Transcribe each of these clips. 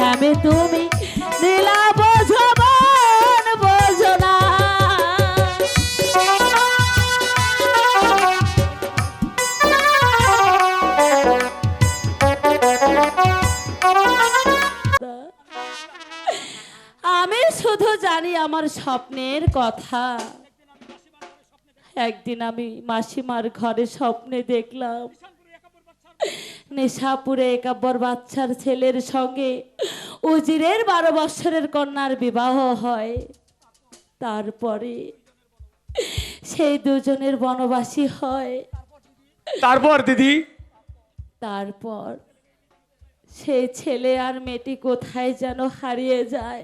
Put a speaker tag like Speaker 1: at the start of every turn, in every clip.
Speaker 1: শ্যামে তুমি নীলা বোঝো বোঝো আমি শুধু জানি আমার স্বপ্নের কথা। একদিন আমি মাসিমার ঘরে স্বপ্নে দেখলাম। নেশাপুরে একাব্বর বাচ্চার ছেলের সঙ্গে উজিরের বারো বৎসরের কন্যার বিবাহ হয়। তারপরে সেই দুজনের বনবাসী হয়।
Speaker 2: তারপর দিদি?
Speaker 1: তারপর সেই ছেলে আর মেয়েটি কোথায় যেন হারিয়ে যায়।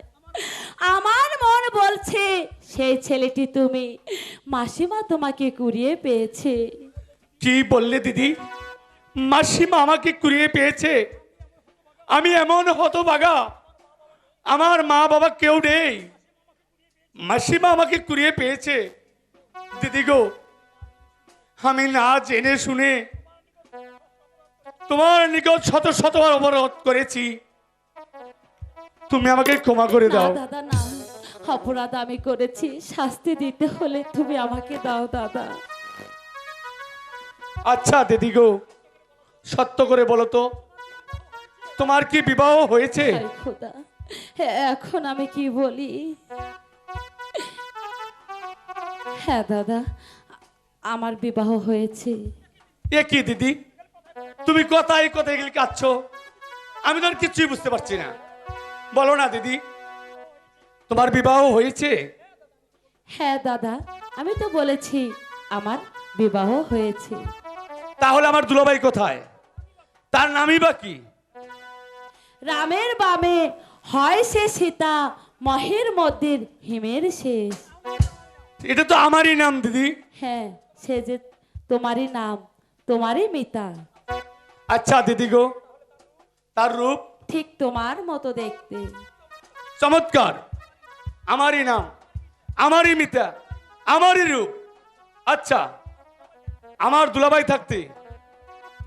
Speaker 1: আমার মন বলছে সেই ছেলেটি তুমি মাসিমা তোমাকে কুড়িয়ে পেয়েছে।
Speaker 2: কি বললে দিদি? মাসিমা আমাকে কুড়িয়ে পেয়েছে। আমি এমন হতবাগা আমার মা বাবা কেউ নেই। মাসিমা আমাকে কুড়িয়ে পেয়েছে। দিদি গো আমি না জেনে শুনে তোমার নিকট শত শতবার অবরোধ করেছি। তুমি আমাকে ক্ষমা করে দাও।
Speaker 1: দাদা না। অপরাধ আমি করেছি। শাস্তি দিতে হলে তুমি আমাকে দাও দাদা।
Speaker 2: আচ্ছা দিদি গো। সত্য করে বলো তো তোমার কি বিবাহ হয়েছে?
Speaker 1: হ্যাঁ, এখন আমি কি বলি? হ্যাঁ দাদা আমার বিবাহ হয়েছে।
Speaker 2: এ কি দিদি? তুমি কথায় কথায় গেলে কাঁদছ? আমি তো কিছুই বুঝতে পারছি না। বলো না দিদি তোমার বিবাহ হয়েছে?
Speaker 1: হ্যাঁ দাদা আমি তো বলেছি আমার বিবাহ হয়েছে।
Speaker 2: তাহলে আমার দুলাভাই কোথায়? তার নামই বা কি?
Speaker 1: রামের বামে হয় সে সীতা মহের মধ্যে হিমের শেষ।
Speaker 2: এটা তো আমারই নাম দিদি।
Speaker 1: হ্যাঁ সে যে তোমারই নাম তোমারই মিতা।
Speaker 2: আচ্ছা দিদি গো তার রূপ?
Speaker 1: ঠিক তোমার মতো দেখতে।
Speaker 2: চমৎকার। আমারই নাম আমারই মিতা আমারই রূপ। আচ্ছা আমার দুলাভাই থাকতে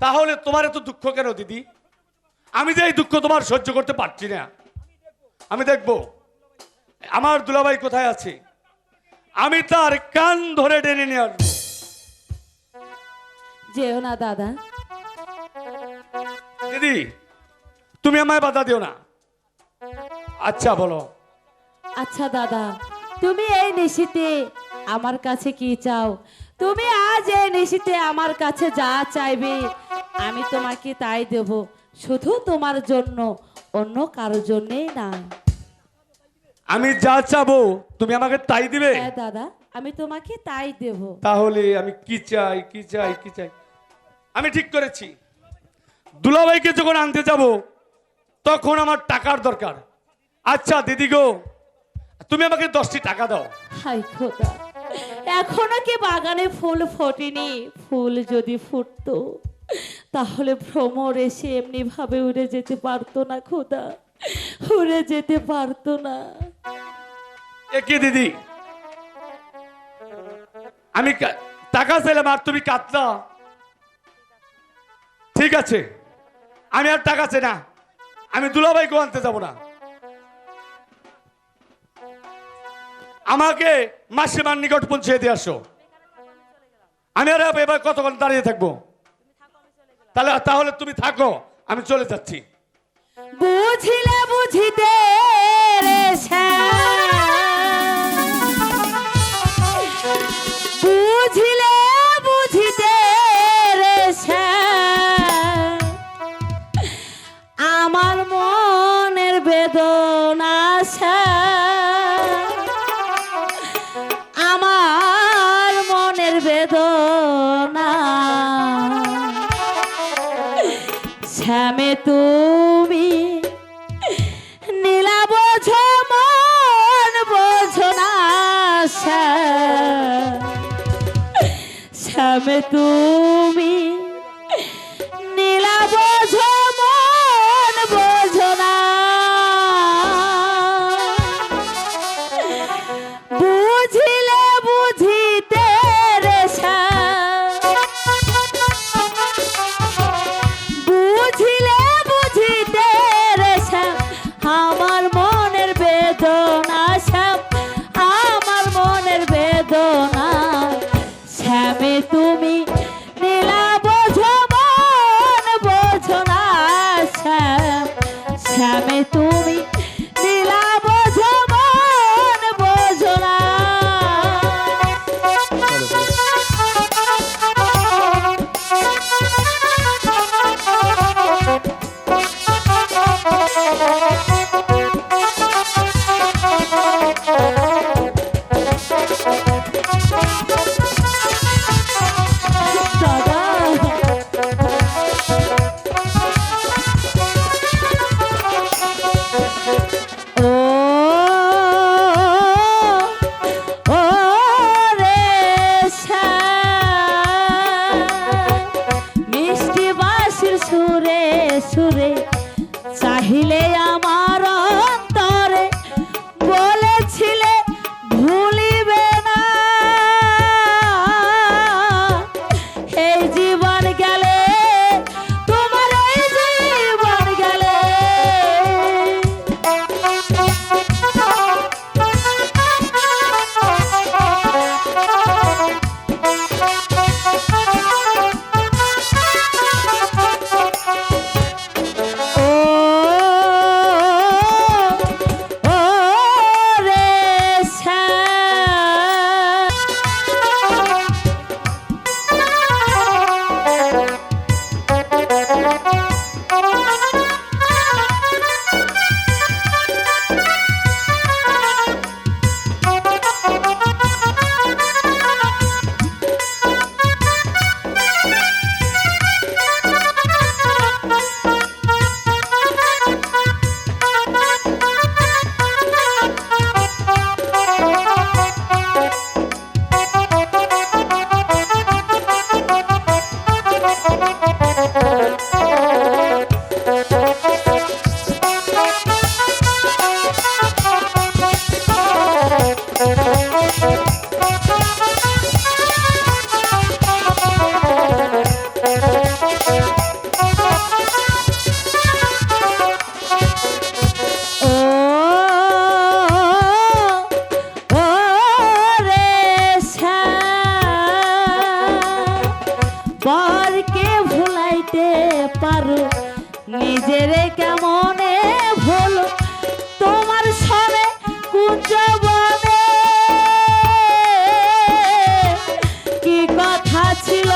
Speaker 2: তাহলে তোমার এত দুঃখ কেন দিদি? আমি যে এই দুঃখ তোমার সহ্য করতে পারছি না। আমি দেখব আমার দুলাভাই কোথায় আছে? আমি তার কান ধরে টেনে নিয়ে আসব।
Speaker 1: যেও না দাদা।
Speaker 2: দিদি তুমি আমায় বাধা দিও না। আচ্ছা বলো।
Speaker 1: আচ্ছা দাদা তুমি এই নিশিতে আমার কাছে কি চাও? তুমি আজ এই নিশিতে আমার কাছে যা চাইবে আমি তোমাকে তাই দেব শুধু তোমার জন্য অন্য কারোর জন্যেই না
Speaker 2: আমি যা চাবো তুমি আমাকে তাই দিবে?
Speaker 1: হ্যাঁ দাদা আমি তোমাকে তাই দেব।
Speaker 2: তাহলে আমি কি চাই কি চাই কি চাই? আমি ঠিক করেছি। দুলাভাইকে যখন আনতে যাব তখন আমার টাকার দরকার। আচ্ছা দিদি গো তুমি আমাকে দশটি টাকা দাও।
Speaker 1: হাই খোদা এখনও কি বাগানে ফুল ফোটেনি? ফুল যদি ফুটতো তাহলে ভ্রমর এসে এমনি ভাবে উড়ে যেতে পারতো না, খোদা। উড়ে যেতে পারতো না।
Speaker 2: এ কি দিদি? আমি টাকা চাইলাম আর তুমি কাঁদলা। ঠিক আছে, আমি আর টাকা চাই না। আমি দুলাভাইকে আনতে যাব না। আমাকে মাসিমার নিকট পৌঁছে দিয়ে আসো। আমি আর এবার কতক্ষণ দাঁড়িয়ে থাকব? তাহলে তাহলে তুমি থাকো আমি চলে যাচ্ছি।
Speaker 1: বুঝিলে বুঝিতে রে শ্যামে তুমি নীলা বোঝো মন বোঝো না শ্যামে তুমি নামে তুমি নিজেরে কেমনে ভুলো তোমার সবে কুঞ্জবনে। কি কথা ছিল?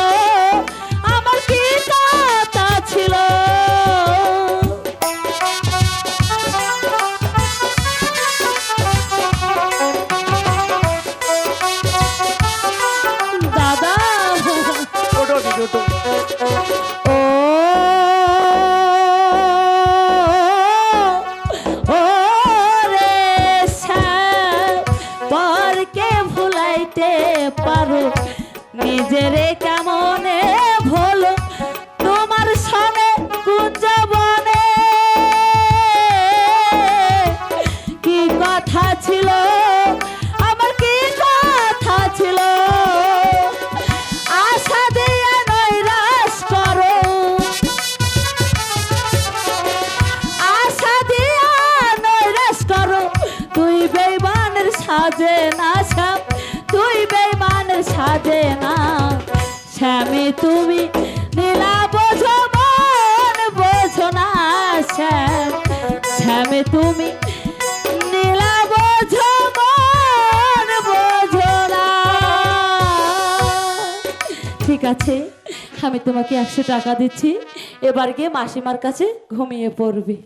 Speaker 1: আমার কি কথা ছিল? দাদা। সাজে না শ্যাম, তুই বেমান সাজে না। শ্যামে তুমি নীলা বোঝো মন, বোঝো না শ্যাম। শ্যামে তুমি নীলা বোঝো বোঝো না। ঠিক আছে, আমি তোমাকে একশো টাকা দিচ্ছি। এবার গিয়ে মাসিমার কাছে ঘুমিয়ে পড়বি।